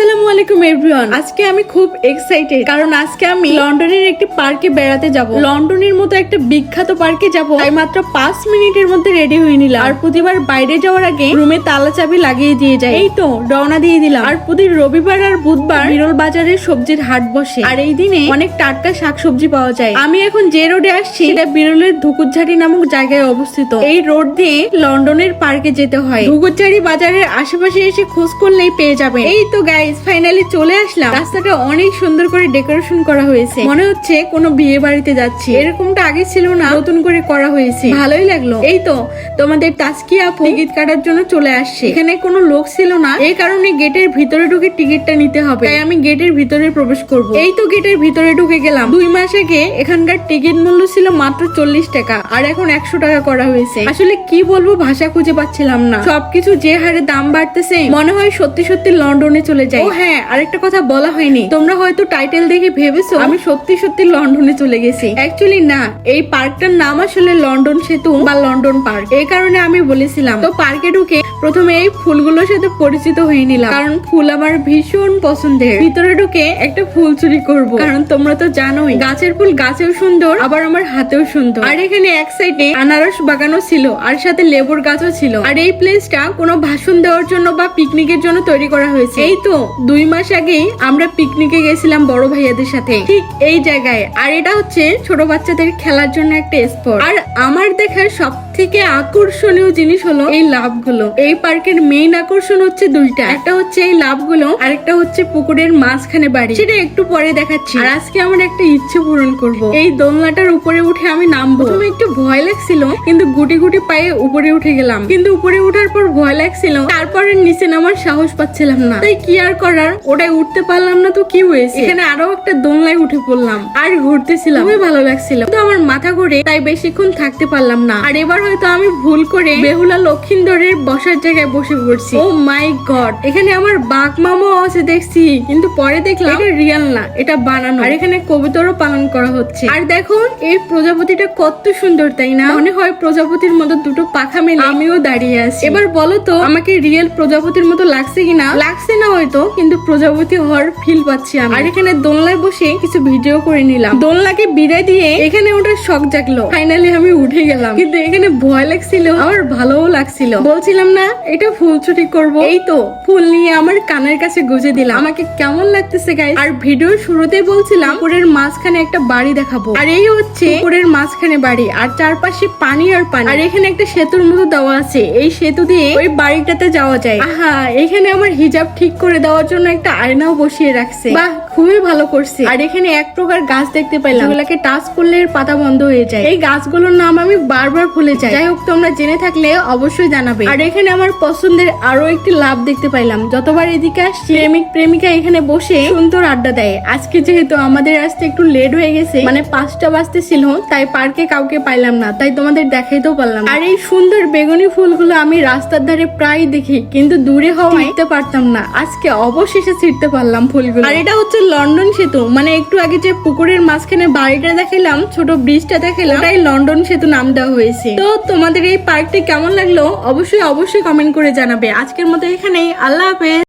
আলাইকুম এভরিওয়ান আজকে আমি খুব এক্সাইটেড কারণ আজকে আমি লন্ডনের একটি পার্কে বেড়াতে যাব। লন্ডনের মতো একটা বিখ্যাত পার্কে যাব, তাই মাত্র মিনিটের মধ্যে রেডি হয়ে নিলাম। আর প্রতিবার বাইরে যাওয়ার আগে রুমে তালা চাবি লাগিয়ে দিয়ে যায় এই তো, রওনা দিয়ে দিলাম। আর প্রতি রবিবার আর বুধবার বিরল বাজারে সবজির হাট বসে। আর এই দিনে অনেক টাটকা শাকসবজি পাওয়া যায়। আমি এখন যে রোডে আসছি এটা বিরলের ধুকুরঝাড়ি নামক জায়গায় অবস্থিত। এই রোড দিয়ে লন্ডনের পার্কে যেতে হয়। ধুকুরঝাড়ি বাজারের আশেপাশে এসে খোঁজ করলেই পেয়ে যাবেন এই তো গাইস ফাইনালি চলে আসলাম। রাস্তাটা অনেক সুন্দর করে ডেকোরেশন করা হয়েছে। মনে হচ্ছে কোনো বিয়ে বাড়িতে যাচ্ছি। এরকমটা আগে ছিল না, নতুন করে করা হয়েছে। ভালোই লাগল। এই তো, তোমাদের টাস্কি আপু টিকিট কাটার জন্য চলে আসছে। এখানে কোনো লোক ছিল না। এই কারণে গেটের ভিতরে ঢুকে টিকিটটা নিতে হবে। তাই আমি গেটের ভিতরে প্রবেশ করব। এই তো গেটের ভিতরে ঢুকে গেলাম। দুই মাস আগে এখানকার টিকিট মূল্য ছিল মাত্র চল্লিশ টাকা, আর এখন একশো টাকা করা হয়েছে। আসলে কি বলব, ভাষা খুঁজে পাচ্ছিলাম না। সবকিছু যে হারে দাম বাড়তেছে, মনে হয় সত্যি সত্যি লন্ডনে চলে যাই। ও হ্যাঁ আরেকটা কথা বলা হয়নি। তোমরা হয়তো টাইটেল দেখে ভেবেছো, আমি সত্যি সত্যি লন্ডনে চলে গেছি। অ্যাকচুয়ালি না, এই পার্কটার নাম আসলে লন্ডন সেতু বা লন্ডন পার্ক। এই কারণে আমি বলেছিলাম। তো পার্কে ঢুকে প্রথমে এই ফুলগুলোর সাথে পরিচিত হয়ে নিলাম। কারণ ফুল আমার ভীষণ পছন্দের। ভিতরে ঢুকে একটা ফুল চুরি করব। কারণ তোমরা তো জানোই, গাছের ফুল গাছেও সুন্দর, আবার আমার হাতেও সুন্দর। আর এখানে এক সাইডে আনারস বাগানও ছিল, আর সাথে লেবুর গাছও ছিল। আর এই প্লেসটা কোনো ভাষণ দেওয়ার জন্য বা পিকনিকের জন্য তৈরি করা হয়েছে। এই তো দুই মাস আগেই আমরা পিকনিকে গেছিলাম বড় ভাইয়াদের সাথে। ঠিক এই জায়গায়। আর এটা হচ্ছে ছোট বাচ্চাদের খেলার জন্য একটা স্পট আর আমার দেখার সব থেকে আকর্ষণীয় জিনিস হলো এই লাভগুলো। এই পার্কের মেইন আকর্ষণ হচ্ছে দুইটা। একটা হচ্ছে এই লাভগুলো আর একটা হচ্ছে পুকুরের মাঝখানে বাড়ি। সেটা একটু পরে দেখাচ্ছি। আর আজকে আমার একটা ইচ্ছে পূরণ করব। এই দোলনাটার উপরে উঠে আমি নামবো। প্রথমে একটু ভয় লাগছিল, কিন্তু গুটি গুটি পায়ে উপরে উঠে গেলাম। কিন্তু উপরে উঠার পর ভয় লাগছিল, তারপরে নিচে নামার সাহস পাচ্ছিলাম না। তাই কি আর করার? ওটাই উঠতে পারলাম না তো কি হয়েছে? এখানে আরও একটা দোলনায় উঠে পড়লাম। আর ঘুরতেছিলাম। খুবই ভালো লাগছিল। কিন্তু আমার মাথা ঘুরে, তাই বেশিক্ষণ থাকতে পারলাম না। আর এবার হয়তো আমি ভুল করে বেহুলা লক্ষিন্দরের বসার জায়গায় বসে পড়ছি। ও মাই গড এখানে আমার বাঘ মামাও আছে, দেখছি। কিন্তু পরে দেখলাম এটা রিয়েল না, এটা বানানো। আর এখানে কবিতরও পালন করা হচ্ছে। আর দেখো এই প্রজাপতিটা কত সুন্দর, তাই না? মনে হয় প্রজাপতির মতো দুটো পাখা মেলে। আমিও দাঁড়িয়ে আছি। এবার বলো তো, আমাকে রিয়েল প্রজাপতির মতো লাগছে কিনা? লাগছে না হয়তো, কিন্তু প্রজাপতি হওয়ার ফিল পাচ্ছি আমি। আর এখানে দোলনায় বসে কিছু ভিডিও করে নিলাম। দোলনাকে বিদায় দিয়ে এখানে ওঠার শখ জাগলো। ফাইনালি আমি উঠে গেলাম। কিন্তু এখানে ভয় লাগছিল। আমার ভালোও লাগছিল। বলছিলাম, না, এটা ফুল ছুটি করব। এই তো, ফুল নিয়ে আমার কানের কাছে গুজে দিলাম। আমাকে কেমন লাগতেছে গাইস আর ভিডিওর শুরুতে বলছিলাম, পুকুরের মাঝখানে একটা বাড়ি দেখাবো। আর এই হচ্ছে পুকুরের মাঝখানে বাড়ি, আর চারপাশে পানি আর পানি। আর এখানে একটা সেতুর মতো দেওয়া আছে। এই সেতু দিয়ে ওই বাড়িটাতে যাওয়া যায়। আহা, এখানে আমার হিজাব ঠিক করে দেওয়ার জন্য একটা আয়নাও বসিয়ে রাখছে। বাহ, খুবই ভালো করছে। আর এখানে এক প্রকার গাছ দেখতে পেলাম। যেগুলোকে টাচ করলে পাতা বন্ধ হয়ে যায়। এই গাছগুলোর নাম আমি বারবার ভুলে যাই। যাই। হোক তোমরা জেনে থাকলে অবশ্যই জানাবে। আর এখানে আমার পছন্দের আরও একটি লাভ দেখতে পাইলাম। যতবার এদিকে আসছি প্রেমিক প্রেমিকা এখানে বসে সুন্দর আড্ডা দেয়। আজকে যেহেতু আমাদের আসতে একটু লেট হয়ে গেছে মানে পাঁচটা বাজতে ছিল তাই পার্কে কাউকে পাইলাম না তাই তোমাদের দেখাইতেও পারলাম আর এই সুন্দর বেগুনি ফুলগুলো আমি রাস্তার ধারে প্রায় দেখি কিন্তু দূরে হওয়া দেখতে পারতাম না। আজকে অবশেষে ছিটতে পারলাম ফুলগুলো। আর এটা হচ্ছে লন্ডন সেতু মানে একটু আগে যে পুকুরের মাঝখানে বাড়িটা দেখাইলাম ছোট ব্রিজটা দেখাইলাম ওটাই লন্ডন সেতু নাম দেওয়া হয়েছে। তো তোমাদের এই পার্কটি কেমন লাগল? অবশ্যই অবশ্যই কমেন্ট করে জানাবে। আজকের মতো এখানেই। আল্লাহ হাফেজ।